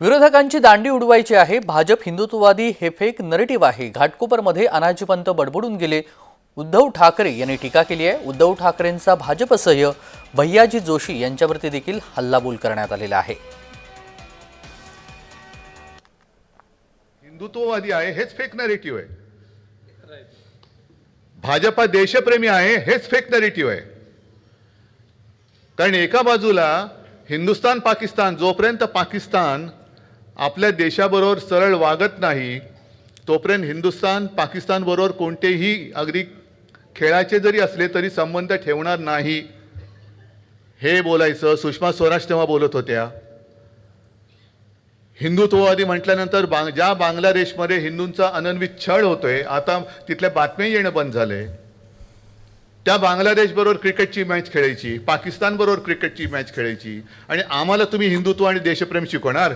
विरोधकांची दांडी उडवायची आहे. भाजप हिंदुत्ववादी हे फेक नरेटिव्ह आहे. घाटकोपरमध्ये अनाजीपंत बडबडून गेले. उद्धव ठाकरे यांनी टीका केली आहे. उद्धव ठाकरेंचा भाजपसह्य भैयाजी जोशी यांच्यावरती देखील हल्लाबोल करण्यात आलेला आहे. हिंदुत्ववादी आहे हेच फेक नरेटिव्ह आहे. भाजपा देशप्रेमी आहे हेच फेक नरेटिव्ह आहे. कारण एका बाजूला हिंदुस्तान पाकिस्तान जोपर्यंत पाकिस्तान आपल्या देशाबरोबर सरळ वागत नाही तोपर्यंत हिंदुस्तान पाकिस्तानबरोबर कोणतेही अगदी खेळाचे जरी असले तरी संबंध ठेवणार नाही. हे बोलायचं सुषमा स्वराज तेव्हा बोलत होत्या. हिंदुत्ववादी म्हटल्यानंतर बांग ज्या बांगलादेशमध्ये हिंदूंचा अनन्वित छळ होतोय आता तिथल्या बातम्या येणं बंद झालंय. त्या बांगलादेशबरोबर क्रिकेटची मॅच खेळायची पाकिस्तानबरोबर क्रिकेटची मॅच खेळायची आणि आम्हाला तुम्ही हिंदुत्व आणि देशप्रेम शिकवणार?